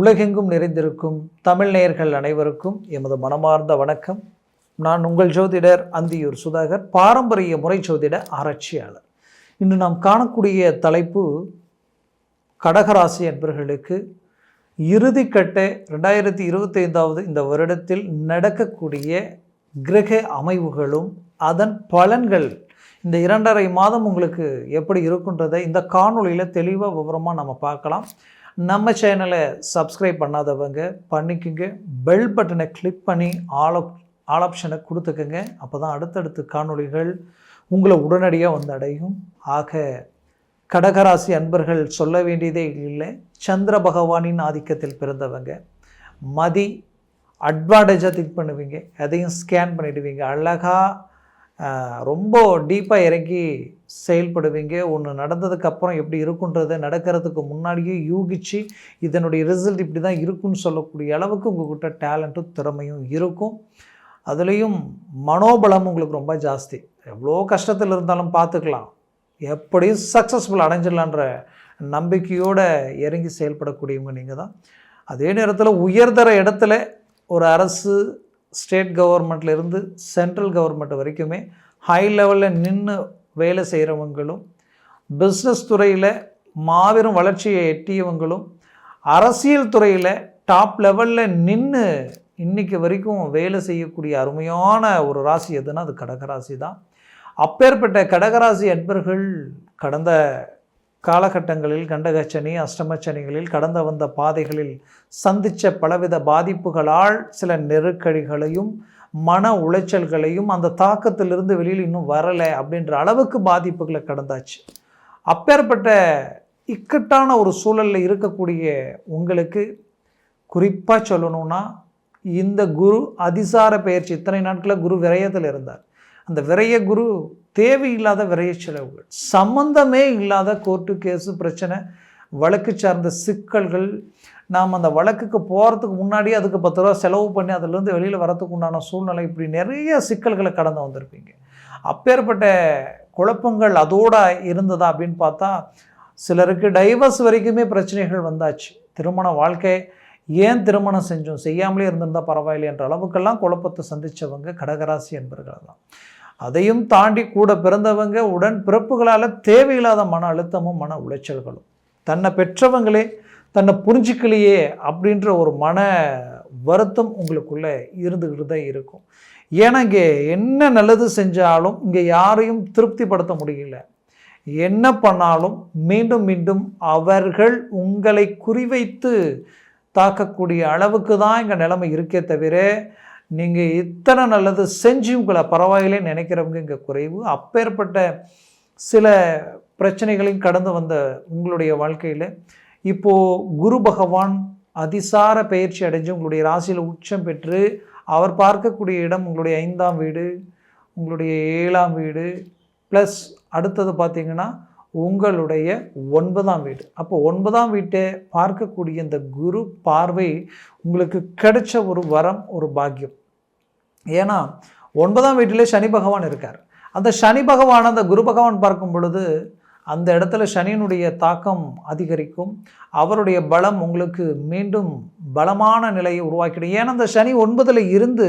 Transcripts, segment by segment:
உலகெங்கும் நிறைந்திருக்கும் தமிழ் நேயர்கள் அனைவருக்கும் எமது மனமார்ந்த வணக்கம். நான் உங்கள் ஜோதிடர் அந்தியூர் சுதாகர் பாரம்பரிய முறை ஜோதிட ஆராய்ச்சியாளர். இன்று நாம் காணக்கூடிய தலைப்பு கடகராசி என்பர்களுக்கு இறுதிக்கட்ட ரெண்டாயிரத்தி இருபத்தைந்தாவது இந்த வருடத்தில் நடக்கக்கூடிய கிரக அமைவுகளும் அதன் பலன்கள் இந்த இரண்டரை மாதம் உங்களுக்கு எப்படி இருக்குன்றதை இந்த காணொளியில் தெளிவாக விவரமாக நம்ம பார்க்கலாம். நம்ம சேனலை சப்ஸ்கிரைப் பண்ணாதவங்க பண்ணிக்கோங்க. பெல் பட்டனை கிளிக் பண்ணி ஆல் ஆப் ஆல் ஆப்ஷனை கொடுத்துக்கோங்க. அப்போ தான் அடுத்தடுத்த காணொளிகள் உங்களை உடனடியாக வந்து அடையும். ஆக கடகராசி அன்பர்கள் சொல்ல வேண்டியதே இல்லை. சந்திர பகவானின் ஆதிக்கத்தில் பிறந்தவங்க. மதி அட்வான்டேஜாக திங்க் பண்ணுவீங்க. அதையும் ஸ்கேன் பண்ணிடுவீங்க. அழகாக ரொம்ப டீப்பாக இறங்கி செயல்படுவீங்க. ஒன்று நடந்ததுக்கப்புறம் எப்படி இருக்குன்றது நடக்கிறதுக்கு முன்னாடியே யூகிச்சு இதனுடைய ரிசல்ட் இப்படி தான் இருக்குன்னு சொல்லக்கூடிய அளவுக்கு உங்கள்கிட்ட டேலண்ட்டும் திறமையும் இருக்கும். அதுலேயும் மனோபலம் உங்களுக்கு ரொம்ப ஜாஸ்தி. எவ்வளோ கஷ்டத்தில் இருந்தாலும் பார்த்துக்கலாம். எப்படியும் சக்ஸஸ்ஃபுல் அடைஞ்சிடலான்ற நம்பிக்கையோடு இறங்கி செயல்படக்கூடியவங்க நீங்கள் தான் அதே நேரத்தில் உயர்தர இடத்துல ஒரு அரசு ஸ்டேட் கவர்மெண்ட்லேருந்து சென்ட்ரல் கவர்மெண்ட் வரைக்குமே ஹை லெவலில் நின்று வேலை செய்கிறவங்களும் பிஸ்னஸ் துறையில் மாபெரும் வளர்ச்சியை எட்டியவங்களும் அரசியல் துறையில் டாப் லெவலில் நின்று இன்னைக்கு வரைக்கும் வேலை செய்யக்கூடிய அருமையான ஒரு ராசி எதுனா அது கடகராசி தான். அப்பேற்பட்ட கடகராசி அன்பர்கள் கடந்த காலகட்டங்களில் கண்டகச்சனி அஷ்டமச்சனிகளில் கடந்த வந்த பாதைகளில் சந்தித்த பலவித பாதிப்புகளால் சில நெருக்கடிகளையும் மன உளைச்சல்களையும் அந்த தாக்கத்திலிருந்து வெளியில் இன்னும் வரலை அப்படின்ற அளவுக்கு பாதிப்புகளை கடந்தாச்சு. அப்பேற்பட்ட இக்கட்டான ஒரு சூழலில் இருக்கக்கூடிய உங்களுக்கு குறிப்பாக சொல்லணும்னா இந்த குரு அதிசார பயிற்சி இத்தனை நாட்களில் குரு விரயத்தில் இருந்தார். அந்த விரைய குரு தேவையில்லாத விரைய செலவுகள் சம்பந்தமே இல்லாத கோர்ட்டு கேஸு பிரச்சனை வழக்கு சார்ந்த சிக்கல்கள். நாம் அந்த வழக்குக்கு போகிறதுக்கு முன்னாடியே அதுக்கு பத்து ரூபா செலவு பண்ணி அதுலேருந்து வெளியில் வரத்துக்கு உண்டான சூழ்நிலை இப்படி நிறைய சிக்கல்களை கடந்து வந்திருப்பீங்க. அப்பேற்பட்ட குழப்பங்கள் அதோட இருந்ததா அப்படின்னு பார்த்தா சிலருக்கு டைவர்ஸ் வரைக்குமே பிரச்சனைகள் வந்தாச்சு. திருமண வாழ்க்கை ஏன் திருமணம் செஞ்சோம்? செய்யாமலே இருந்திருந்தால் பரவாயில்லை என்ற அளவுக்கெல்லாம் குழப்பத்தை சந்தித்தவங்க கடகராசி என்பர்கள் தான் அதையும் தாண்டி கூட பிறந்தவங்க உடன் பிறப்புகளால் தேவையில்லாத மன அழுத்தமும் மன உளைச்சல்களும். தன்னை பெற்றவங்களே தன்னை புரிஞ்சிக்கலையே அப்படின்ற ஒரு மன வருத்தம் உங்களுக்குள்ளே இருந்துக்கிட்டு தான் இருக்கும். ஏன்னா இங்கே என்ன நல்லது செஞ்சாலும் இங்கே யாரையும் திருப்திப்படுத்த முடியல. என்ன பண்ணாலும் மீண்டும் மீண்டும் அவர்கள் உங்களை குறிவைத்து தாக்கக்கூடிய அளவுக்கு தான் இங்கே நிலைமை இருக்கே தவிர நீங்கள் இத்தனை நல்லது செஞ்சு உங்களை பரவாயில்லைன்னு நினைக்கிறவங்க இங்கே குறைவு. அப்பேற்பட்ட சில பிரச்சனைகளையும் கடந்து வந்த உங்களுடைய வாழ்க்கையில் இப்போது குரு பகவான் அதிசார பயிற்சி அடைஞ்சு உங்களுடைய ராசியில் உச்சம் பெற்று அவர் பார்க்கக்கூடிய இடம் உங்களுடைய ஐந்தாம் வீடு உங்களுடைய ஏழாம் வீடு ப்ளஸ் அடுத்தது பார்த்திங்கன்னா உங்களுடைய ஒன்பதாம் வீடு. அப்போ ஒன்பதாம் வீட்டை பார்க்கக்கூடிய இந்த குரு பார்வை உங்களுக்கு கிடைச்ச ஒரு வரம் ஒரு பாக்கியம். ஏன்னா ஒன்பதாம் வீட்டிலே சனி பகவான் இருக்கார். அந்த சனி பகவான் அந்த குரு பகவான் பார்க்கும் பொழுது அந்த இடத்துல சனியினுடைய தாக்கம் அதிகரிக்கும். அவருடைய பலம் உங்களுக்கு மீண்டும் பலமான நிலையை உருவாக்கிடும். ஏன்னா அந்த சனி ஒன்பதில் இருந்து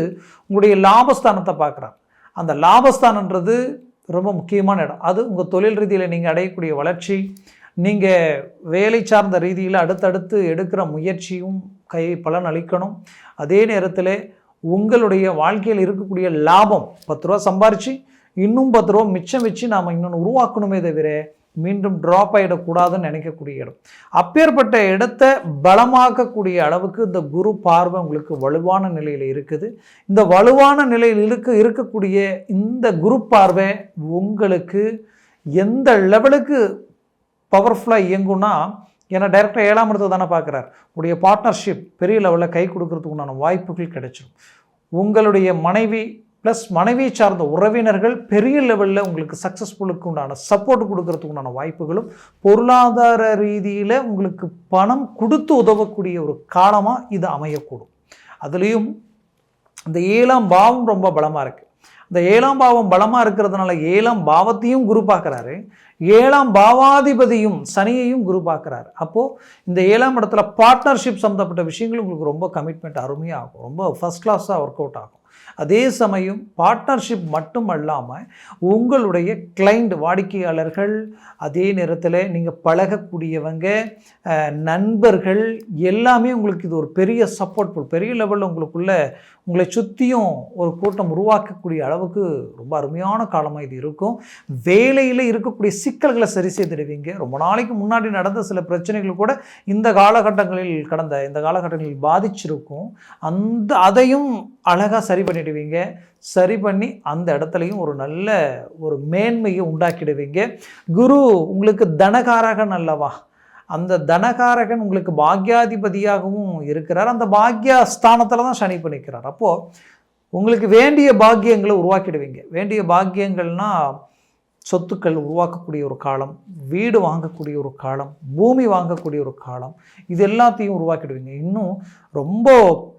உங்களுடைய லாபஸ்தானத்தை பார்க்குறார். அந்த லாபஸ்தானன்றது ரொம்ப முக்கியமான இடம். அது உங்கள் தொழில் ரீதியில் நீங்கள் அடையக்கூடிய வளர்ச்சி நீங்கள் வேலை சார்ந்த ரீதியில் அடுத்தடுத்து எடுக்கிற முயற்சியும் கை பலன் அளிக்கணும் அதே நேரத்தில் உங்களுடைய வாழ்க்கையில் இருக்கக்கூடிய லாபம் பத்து ரூபா சம்பாரித்து இன்னும் பத்து ரூபா மிச்சம் வச்சு நாம் இன்னொன்று உருவாக்கணுமே தவிர மீண்டும் ட்ராப் ஆகிடக்கூடாதுன்னு நினைக்கக்கூடிய இடம். அப்பேற்பட்ட இடத்த பலமாக்கக்கூடிய அளவுக்கு இந்த குரு பார்வை உங்களுக்கு வலுவான நிலையில் இருக்குது. இந்த வலுவான நிலையில் இருக்க இருக்கக்கூடிய இந்த குரு பார்வை உங்களுக்கு எந்த லெவலுக்கு பவர்ஃபுல்லாக இயங்கும்னா ஏன்னா டைரெக்டாக ஏழாம் இடத்தை தானே பார்க்குறார். உடைய பார்ட்னர்ஷிப் பெரிய லெவலில் கை கொடுக்கறதுக்கு உண்டான வாய்ப்புகள் கிடைச்சிடும் உங்களுடைய மனைவி ப்ளஸ் மனைவி சார்ந்த உறவினர்கள் பெரிய லெவலில் உங்களுக்கு சக்ஸஸ்ஃபுல்லுக்கு உண்டான சப்போர்ட் கொடுக்கறதுக்கு உண்டான வாய்ப்புகளும் பொருளாதார ரீதியில் உங்களுக்கு பணம் கொடுத்து உதவக்கூடிய ஒரு காலமாக இது அமையக்கூடும். அதுலேயும் இந்த ஏழாம் பாவம் ரொம்ப பலமாக இருக்குது இந்த ஏழாம் பாவம் பலமாக இருக்கிறதுனால ஏழாம் பாவத்தையும் குரு பார்க்குறாரு. ஏழாம் பாவாதிபதியும் சனியையும் குரு பார்க்குறாரு. அப்போது இந்த ஏழாம் இடத்துல பார்ட்னர்ஷிப் சம்மந்தப்பட்ட விஷயங்கள் உங்களுக்கு ரொம்ப கமிட்மெண்ட் அருமையாக ஆகும். ரொம்ப ஃபஸ்ட் கிளாஸாக ஒர்க் அவுட் ஆகும். அதே சமயம் பார்ட்னர்ஷிப் மட்டும் அல்லாமல் உங்களுடைய கிளைண்ட் வாடிக்கையாளர்கள் அதே நேரத்தில் நீங்கள் பழகக்கூடியவங்க நண்பர்கள் எல்லாமே உங்களுக்கு இது ஒரு பெரிய சப்போர்ட் பெரிய லெவலில் உங்களுக்குள்ள உங்களை சுற்றியும் ஒரு கூட்டம் உருவாக்கக்கூடிய அளவுக்கு ரொம்ப அருமையான காலமாக இது இருக்கும். வேலையில் இருக்கக்கூடிய சிக்கல்களை சரி செய்திடுவீங்க. ரொம்ப நாளைக்கு முன்னாடி நடந்த சில பிரச்சனைகள் கூட இந்த காலகட்டங்களில் கடந்த இந்த காலகட்டங்களில் பாதிச்சிருக்கும். அந்த அதையும் அழகாக சரி பண்ணிடுவீங்க. சரி பண்ணி அந்த இடத்துலையும் ஒரு நல்ல ஒரு மேன்மையை உண்டாக்கிடுவீங்க. குரு உங்களுக்கு தனகாரகன் அல்லவா? அந்த தனகாரகன் உங்களுக்கு பாக்யாதிபதியாகவும் இருக்கிறார். அந்த பாக்யா ஸ்தானத்தில் தான் சனி பண்ணிக்கிறார் அப்போது உங்களுக்கு வேண்டிய பாக்கியங்களை உருவாக்கிடுவீங்க. வேண்டிய பாக்கியங்கள்னா சொத்துக்கள் உருவாக்கக்கூடிய ஒரு காலம் வீடு வாங்கக்கூடிய ஒரு காலம் பூமி வாங்கக்கூடிய ஒரு காலம் இது எல்லாத்தையும் உருவாக்கிடுவீங்க. இன்னும் ரொம்ப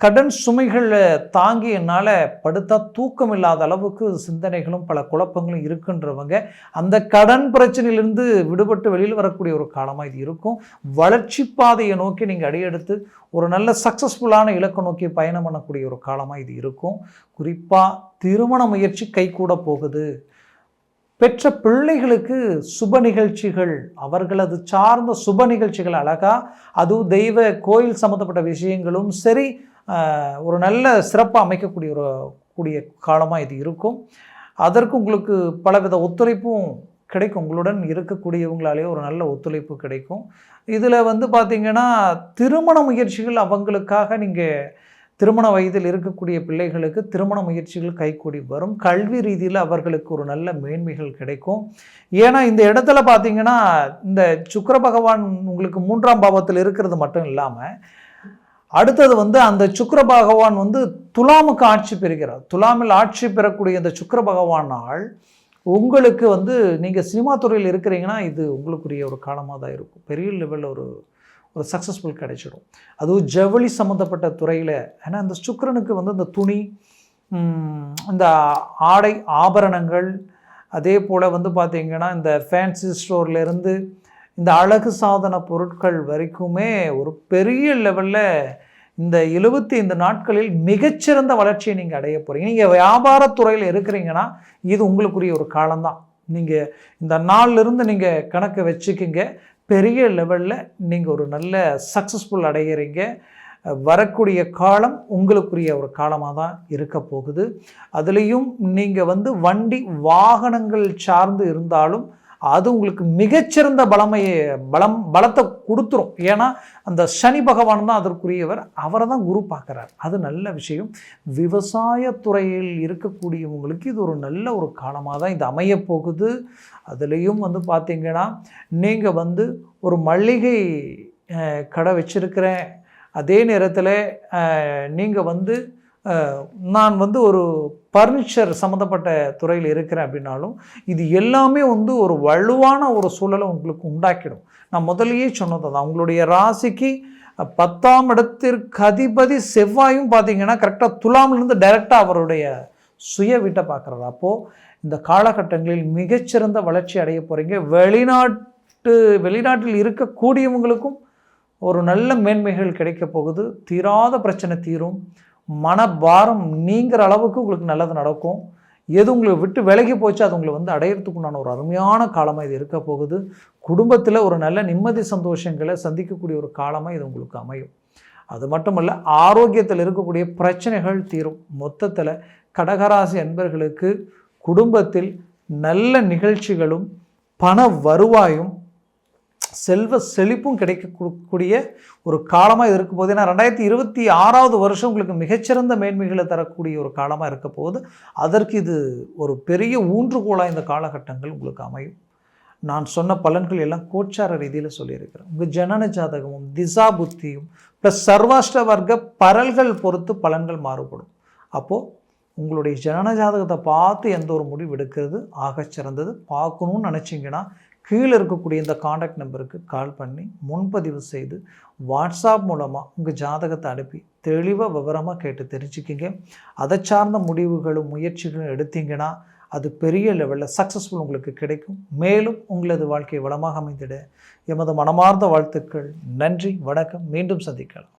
கடன் சுமைகளை தாங்கி என்னால் படுத்தா தூக்கம் இல்லாத அளவுக்கு சிந்தனைகளும் பல குழப்பங்களும் இருக்குன்றவங்க அந்த கடன் பிரச்சனையிலிருந்து விடுபட்டு வெளியில் வரக்கூடிய ஒரு காலமாக இது இருக்கும். வளர்ச்சி பாதையை நோக்கி நீங்கள் அடியெடுத்து ஒரு நல்ல சக்ஸஸ்ஃபுல்லான இலக்கை நோக்கி பயணம் பண்ணக்கூடிய ஒரு காலமாக இது இருக்கும். குறிப்பாக திருமண முயற்சி கைகூட போகுது. பெற்ற பிள்ளைகளுக்கு சுப நிகழ்ச்சிகள் அவர்களது சார்ந்த சுப நிகழ்ச்சிகள் அழகாக அதுவும் தெய்வ கோயில் சம்மந்தப்பட்ட விஷயங்களும் சரி ஒரு நல்ல சிறப்பாக அமைக்கக்கூடிய ஒரு கூடிய காலமாக இது இருக்கும். அதற்கு உங்களுக்கு பலவித ஒத்துழைப்பும் கிடைக்கும். உங்களுடன் இருக்கக்கூடியவங்களாலே ஒரு நல்ல ஒத்துழைப்பு கிடைக்கும். இதில் வந்து பார்த்திங்கன்னா திருமண முயற்சிகள் அவங்களுக்காக நீங்கள் திருமண வயதில் இருக்கக்கூடிய பிள்ளைகளுக்கு திருமண முயற்சிகள் கைகூடி வரும். கல்வி ரீதியில் அவர்களுக்கு ஒரு நல்ல மேன்மைகள் கிடைக்கும். ஏன்னா இந்த இடத்துல பார்த்தீங்கன்னா இந்த சுக்கர பகவான் உங்களுக்கு மூன்றாம் பாவத்தில் இருக்கிறது மட்டும் இல்லாமல் அடுத்தது வந்து அந்த சுக்கர பகவான் வந்து துலாமுக்கு ஆட்சி பெறுகிறார். துலாமில் ஆட்சி பெறக்கூடிய இந்த சுக்கர பகவானால் உங்களுக்கு வந்து நீங்கள் சினிமா துறையில் இருக்கிறீங்கன்னா இது உங்களுக்குரிய ஒரு காலமாக தான் இருக்கும். பெரிய லெவலில் ஒரு ஒரு சக்ஸஸ்ஃபுல் கிடைச்சிடும். அதுவும் ஜவுளி சம்மந்தப்பட்ட துறையில் ஏன்னா அந்த சுக்கிரனுக்கு வந்து இந்த துணி இந்த ஆடை ஆபரணங்கள் அதே போல் வந்து பார்த்திங்கன்னா இந்த ஃபேன்சி ஸ்டோர்லேருந்து இந்த அழகு சாதன பொருட்கள் வரைக்குமே ஒரு பெரிய லெவலில் இந்த எழுபத்தி ஐந்து நாட்களில் மிகச்சிறந்த வளர்ச்சியை நீங்கள் அடைய போகிறீங்க நீங்கள் வியாபாரத்துறையில் இருக்கிறீங்கன்னா இது உங்களுக்குரிய ஒரு காலம்தான். நீங்கள் இந்த நாள்லேருந்து நீங்கள் கணக்கு வச்சுக்கிங்க. பெரிய லெவலில் நீங்கள் ஒரு நல்ல சக்ஸஸ்ஃபுல் அடைகிறீங்க வரக்கூடிய காலம் உங்களுக்குரிய ஒரு காலமாக தான் இருக்க போகுது. அதுலேயும் நீங்கள் வந்து வண்டி வாகனங்கள் சார்ந்து இருந்தாலும் அது உங்களுக்கு மிகச்சிறந்த பலமையை பலம் பலத்தை கொடுத்துரும். ஏன்னா அந்த சனி பகவான் தான் அதற்குரியவர். அவரை தான் குரு பார்க்குறார். அது நல்ல விஷயம். விவசாயத்துறையில் இருக்கக்கூடியவங்களுக்கு இது ஒரு நல்ல ஒரு காலமாக தான் இது அமையப் போகுது. அதுலேயும் வந்து பார்த்திங்கன்னா நீங்கள் வந்து ஒரு மளிகை கடை வச்சுருக்கிறேன். அதே நேரத்தில் நீங்கள் வந்து நான் வந்து ஒரு பர்னிச்சர் சம்மந்தப்பட்ட துறையில் இருக்கிறேன் அப்படின்னாலும் இது எல்லாமே வந்து ஒரு வலுவான ஒரு சூழலை உங்களுக்கு உண்டாக்கிடும். நான் முதலேயே சொன்னது தான் உங்களுடைய ராசிக்கு பத்தாம் இடத்திற்கு அதிபதி செவ்வாயும் பார்த்தீங்கன்னா கரெக்டாக துலாமிலிருந்து டைரெக்டாக அவருடைய சுய வீட்டை பார்க்குறாரு. அப்போது இந்த காலகட்டங்களில் மிகச்சிறந்த வளர்ச்சி அடைய போகிறீங்க வெளிநாட்டு வெளிநாட்டில் இருக்கக்கூடியவங்களுக்கும் ஒரு நல்ல மேன்மைகள் கிடைக்க போகுது. தீராத பிரச்சனை தீரும். மனபாரம் நீங்கிற அளவுக்கு உங்களுக்கு நல்லது நடக்கும். எது உங்களை விட்டு விலகி போச்சு அது உங்களை வந்து அடையிறதுக்குண்டான ஒரு அருமையான காலமாக இது இருக்க போகுது. குடும்பத்தில் ஒரு நல்ல நிம்மதி சந்தோஷங்களை சந்திக்கக்கூடிய ஒரு காலமாக இது உங்களுக்கு அமையும். அது மட்டுமல்ல ஆரோக்கியத்தில் இருக்கக்கூடிய பிரச்சனைகள் தீரும். மொத்தத்தில் கடகராசி அன்பர்களுக்கு குடும்பத்தில் நல்ல நிகழ்ச்சிகளும் பண வருவாயும் செல்வ செழிப்பும் கிடைக்கக்கூடிய ஒரு காலமாக இது போது ஏன்னா ரெண்டாயிரத்தி இருபத்தி ஆறாவது வருஷம் உங்களுக்கு மிகச்சிறந்த மேன்மைகளை தரக்கூடிய ஒரு காலமாக இருக்க போகுது அதற்கு இது ஒரு பெரிய ஊன்றுகோலாக இந்த காலகட்டங்கள் உங்களுக்கு அமையும். நான் சொன்ன பலன்கள் எல்லாம் கோச்சார ரீதியில் சொல்லியிருக்கிறேன். உங்கள் ஜனன ஜாதகமும் திசா புத்தியும் ப்ளஸ் சர்வாஷ்ட வர்க்க பரல்கள் பொறுத்து பலன்கள் மாறுபடும். அப்போது உங்களுடைய ஜனன ஜாதகத்தை பார்த்து எந்த ஒரு முடிவு எடுக்கிறது ஆகச் சிறந்தது பார்க்கணும்னு நினச்சிங்கன்னா கீழே இருக்கக்கூடிய இந்த காண்டாக்ட் நம்பருக்கு கால் பண்ணி முன்பதிவு செய்து வாட்ஸ்அப் மூலமாக உங்கள் ஜாதகத்தை அனுப்பி தெளிவாக விவரமாக கேட்டு தெரிஞ்சுக்கிங்க. அதை சார்ந்த முடிவுகளும் முயற்சிகளும் எடுத்தீங்கன்னா அது பெரிய லெவலில் சக்ஸஸ்ஃபுல் உங்களுக்கு கிடைக்கும். மேலும் உங்களது வாழ்க்கை வளமாக அமைந்திட. எமது மனமார்ந்த வாழ்த்துக்கள். நன்றி. வணக்கம். மீண்டும் சந்திக்கலாம்.